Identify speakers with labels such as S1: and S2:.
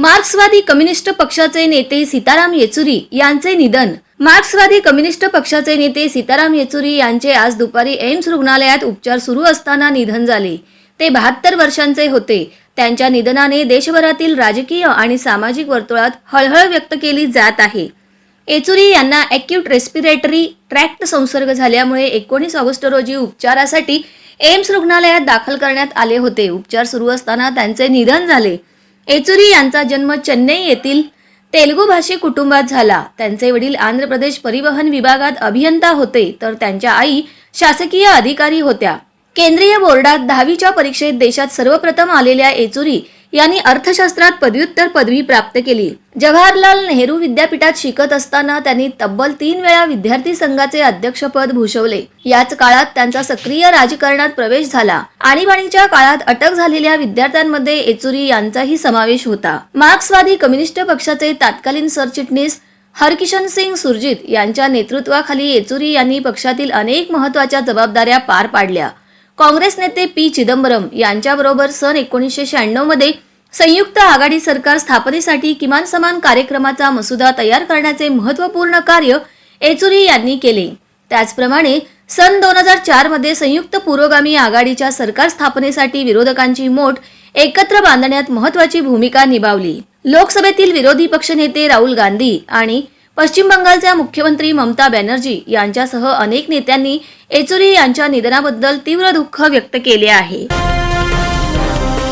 S1: मार्क्सवादी कम्युनिस्ट पक्षाचे नेते सीताराम येचुरी यांचे निधन. मार्क्सवादी कम्युनिस्ट पक्षाचे नेते सीताराम येचुरी यांचे आज दुपारी एम्स रुग्णालयात उपचार सुरू असताना निधन झाले. ते बहात्तर वर्षांचे होते. त्यांच्या निधनाने देशभरातील राजकीय आणि सामाजिक वर्तुळात हळहळ व्यक्त केली जात आहे. येचुरी यांना ॲक्यूट रेस्पिरेटरी ट्रॅक्ट संसर्ग झाल्यामुळे एकोणीस ऑगस्ट रोजी उपचारासाठी एम्स रुग्णालयात दाखल करण्यात आले होते. उपचार सुरू असताना त्यांचे निधन झाले. येचुरी यांचा जन्म चेन्नई येथील तेलुगू भाषी कुटुंबात झाला. त्यांचे वडील आंध्र प्रदेश परिवहन विभागात अभियंता होते तर त्यांच्या आई शासकीय अधिकारी होत्या. केंद्रीय बोर्डात दहावीच्या परीक्षेत देशात सर्वप्रथम आलेल्या येचुरी यांनी अर्थशास्त्रात पदव्युत्तर पदवी प्राप्त केली. जवाहरलाल नेहरू विद्यापीठात शिकत असताना त्यांनी तब्बल तीन वेळा विद्यार्थी संघाचे अध्यक्षपद भूषवले. याच काळात त्यांचा सक्रिय राजकारणात प्रवेश झाला आणीबाणीच्या काळात अटक झालेल्या विद्यार्थ्यांमध्ये येचुरी यांचाही समावेश होता. मार्क्सवादी कम्युनिस्ट पक्षाचे तत्कालीन सरचिटणीस हरकिशन सिंग सुरजित यांच्या नेतृत्वाखाली येचुरी यांनी पक्षातील अनेक महत्त्वाच्या जबाबदाऱ्या पार पाडल्या. काँग्रेस नेते पी चिदंबरम यांच्याबरोबर सन एकोणीसशे शहाण्णवमध्ये संयुक्त आघाडी सरकार स्थापनेसाठी किमान समान कार्यक्रमाचा मसुदा तयार करण्याचे महत्त्वपूर्ण कार्य येचुरी यांनी केले. त्याचप्रमाणे सन दोन हजार चारमध्ये संयुक्त पुरोगामी आघाडीच्या सरकार स्थापनेसाठी विरोधकांची मोठ एकत्र बांधण्यात महत्वाची भूमिका निभावली. लोकसभेतील विरोधी पक्षनेते राहुल गांधी आणि पश्चिम बंगालच्या मुख्यमंत्री ममता बॅनर्जी यांच्यासह अनेक नेत्यांनी येचुरी यांच्या निधनाबद्दल तीव्र दुःख व्यक्त केले आहे.